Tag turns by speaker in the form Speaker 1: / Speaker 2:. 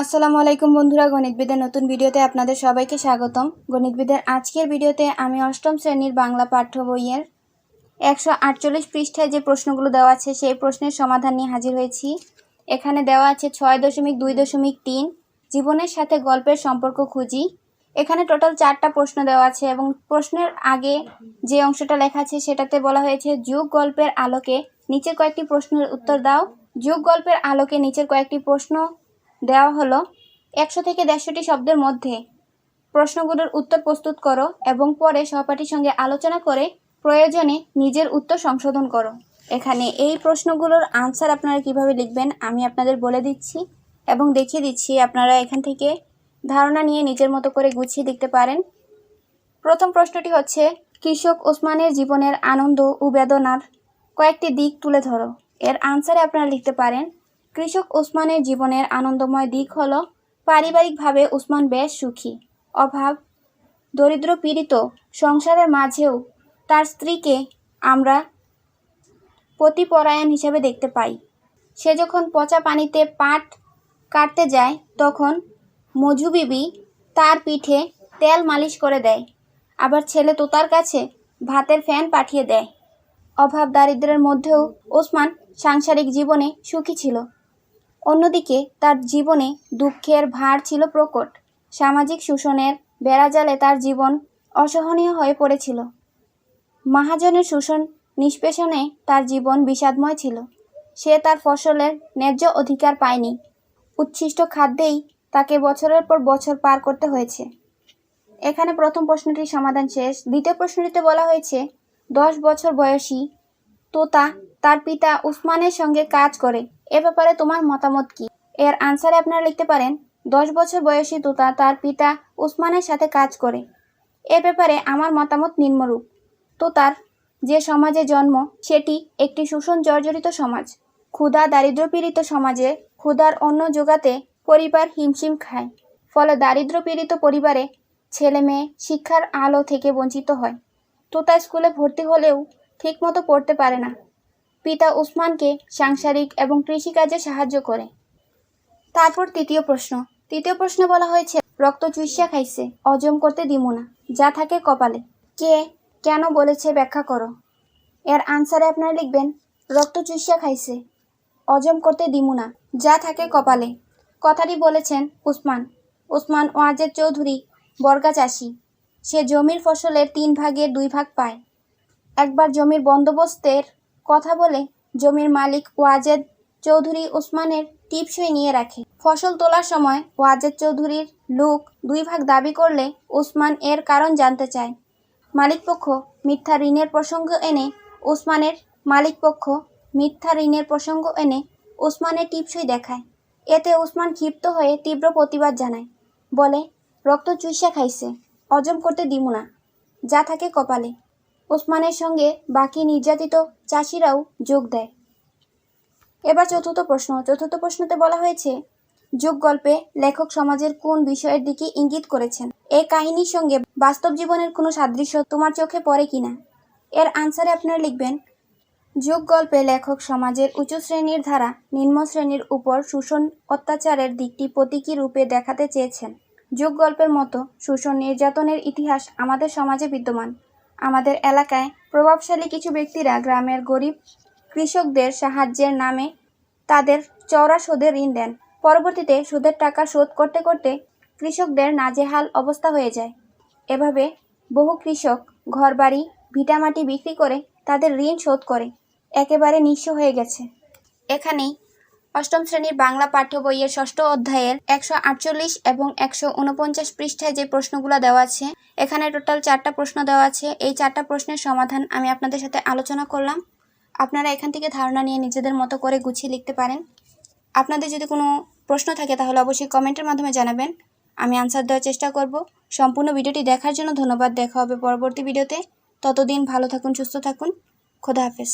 Speaker 1: আসসালামু আলাইকুম বন্ধুরা গণিতবিদের নতুন ভিডিওতে আপনাদের সবাইকে স্বাগতম। গণিতবিদের আজকের ভিডিওতে আমি অষ্টম শ্রেণির বাংলা পাঠ্য বইয়ের একশো আটচল্লিশ পৃষ্ঠায় যে প্রশ্নগুলো দেওয়া আছে, সেই প্রশ্নের সমাধান নিয়ে হাজির হয়েছি। এখানে দেওয়া আছে ছয় দশমিক দুই দশমিক তিন, জীবনের সাথে গল্পের সম্পর্ক খুঁজি। এখানে টোটাল চারটা প্রশ্ন দেওয়া আছে এবং প্রশ্নের আগে যে অংশটা লেখা আছে, সেটাতে বলা হয়েছে, যুগ গল্পের আলোকে নিচের কয়েকটি প্রশ্নের উত্তর দাও। যুগ গল্পের আলোকে নিচের কয়েকটি প্রশ্ন দেওয়া হলো, একশো থেকে দেড়শোটি শব্দের মধ্যে। প্রশ্নগুলোর উত্তর প্রস্তুত করো এবং পরে সহপাঠীর সঙ্গে আলোচনা করে প্রয়োজনে নিজের উত্তর সংশোধন করো। এখানে এই প্রশ্নগুলোর আনসার আপনারা কীভাবে লিখবেন আমি আপনাদের বলে দিচ্ছি এবং দেখিয়ে দিচ্ছি আপনারা এখান থেকে ধারণা নিয়ে নিজের মতো করে গুছিয়ে লিখতে পারেন। প্রথম প্রশ্নটি হচ্ছে, কৃষক ওসমানের জীবনের আনন্দ ও বেদনার কয়েকটি দিক তুলে ধরো। এর আনসারে আপনারা লিখতে পারেন কৃষক ওসমানের জীবনের আনন্দময় দিক হল, পারিবারিকভাবে ওসমান বেশ সুখী। অভাব, দরিদ্র পীড়িত সংসারের মাঝেও তার স্ত্রীকে আমরা পতিপরায়ণ হিসেবে দেখতে পাই। সে যখন পচা পানিতে পাট কাটতে যায়, তখন মজু বিবি তার পিঠে তেল মালিশ করে দেয়। আবার ছেলে তোতার কাছে ভাতের ফ্যান পাঠিয়ে দেয়। অভাব, দারিদ্র্যের মধ্যেও ওসমান সাংসারিক জীবনে সুখী ছিল। অন্যদিকে, তার জীবনে দুঃখের ভার ছিল প্রকট। সামাজিক শোষণের বেড়াজালে তার জীবন অসহনীয় হয়ে পড়েছিল। মহাজনের শোষণ নিষ্পেষণে তার জীবন বিষাদময় ছিল। সে তার ফসলের ন্যায্য অধিকার পায়নি। উচ্ছিষ্ট খাদ্যেই তাকে বছরের পর বছর পার করতে হয়েছে। এখানে প্রথম প্রশ্নটির সমাধান শেষ। দ্বিতীয় প্রশ্নটিতে বলা হয়েছে, দশ বছর বয়সী তোতা তার পিতা উসমানের সঙ্গে কাজ করে। এ ব্যাপারে তোমার মতামত কি? এর আনসারে আপনারা লিখতে পারেন, দশ বছর বয়সী তোতা তার পিতা উসমানের সাথে কাজ করে। এ ব্যাপারে আমার মতামত নিম্নরূপ। তোতার যে সমাজে জন্ম, সেটি একটি শোষণ জর্জরিত সমাজ। ক্ষুধা দারিদ্র্যপীড়িত সমাজে ক্ষুধার অন্য জোগাতে পরিবার হিমশিম খায়। ফলে দারিদ্র্যপীড়িত পরিবারে ছেলে মেয়ে শিক্ষার আলো থেকে বঞ্চিত হয়। তোতা স্কুলে ভর্তি হলেও ঠিকমতো পড়তে পারে না। পিতা উসমানকে সাংসারিক এবং কৃষিকাজে সাহায্য করে। তারপর তৃতীয় প্রশ্ন। তৃতীয় প্রশ্নে বলা হয়েছে, রক্ত চুইসা খাইছে অজম করতে দিমু না, যা থাকে কপালে। কে? কেন বলেছে ব্যাখ্যা করো। এর আনসারে আপনারা লিখবেন, রক্ত চুইসা খাইছে অজম করতে দিমু না, যা থাকে কপালে। কথাটি বলেছেন উসমান। উসমান ওয়াজেদ চৌধুরী, বর্গা চাষি। সে জমির ফসলের তিন ভাগের দুই ভাগ পায়। একবার জমির বন্দোবস্তের কথা বলে জমির মালিক ওয়াজেদ চৌধুরী উসমানের টিপসই নিয়ে রাখে। ফসল তোলার সময় ওয়াজেদ চৌধুরীর লোক দুই ভাগ দাবি করলে উসমান এর কারণ জানতে চায়। মালিকপক্ষ মিথ্যা ঋণের প্রসঙ্গ এনে উসমানের মালিকপক্ষ মিথ্যা ঋণের প্রসঙ্গ এনে উসমানের টিপসই দেখায়। এতে উসমান ক্ষিপ্ত হয়ে তীব্র প্রতিবাদ জানায়। বলে, রক্ত চুইসা খাইছে অজম করতে দিমু না, যা থাকে কপালে। ওসমানের সঙ্গে বাকি নির্যাতিত চাষিরাও যোগ দেয়। এবার চতুর্থ প্রশ্ন। চতুর্থ প্রশ্নতে বলা হয়েছে, যুগ গল্পে লেখক সমাজের কোন বিষয়ের দিকে ইঙ্গিত করেছেন? এই কাহিনীর সঙ্গে বাস্তব জীবনের কোনো সাদৃশ্য তোমার চোখে পড়ে কিনা? এর আনসারে আপনারা লিখবেন, যুগ গল্পে লেখক সমাজের উঁচু শ্রেণির ধারা নিম্ন শ্রেণির উপর শোষণ অত্যাচারের দিকটি প্রতীকী রূপে দেখাতে চেয়েছেন। যুগ গল্পের মতো শোষণ নির্যাতনের ইতিহাস আমাদের সমাজে বিদ্যমান। আমাদের এলাকায় প্রভাবশালী কিছু ব্যক্তিরা গ্রামের গরিব কৃষকদের সাহায্যের নামে তাদের চওড়া সুদে ঋণ দেন। পরবর্তীতে সুদের টাকা শোধ করতে করতে কৃষকদের নাজেহাল অবস্থা হয়ে যায়। এভাবে বহু কৃষক ঘরবাড়ি, ভিটামাটি বিক্রি করে তাদের ঋণ শোধ করে। একেবারে নিঃস্ব হয়ে গেছে। এখানেই অষ্টম শ্রেণির বাংলা পাঠ্য বইয়ের ষষ্ঠ অধ্যায়ের একশো আটচল্লিশ এবং একশো উনপঞ্চাশ পৃষ্ঠায় যে প্রশ্নগুলো দেওয়া আছে, এখানে টোটাল চারটা প্রশ্ন দেওয়া আছে। এই চারটা প্রশ্নের সমাধান আমি আপনাদের সাথে আলোচনা করলাম। আপনারা এখান থেকে ধারণা নিয়ে নিজেদের মতো করে গুছিয়ে লিখতে পারেন। আপনাদের যদি কোনো প্রশ্ন থাকে, তাহলে অবশ্যই কমেন্টের মাধ্যমে জানাবেন। আমি আনসার দেওয়ার চেষ্টা করব। সম্পূর্ণ ভিডিওটি দেখার জন্য ধন্যবাদ। দেখা হবে পরবর্তী ভিডিওতে। ততদিন ভালো থাকুন, সুস্থ থাকুন। খোদা হাফেজ।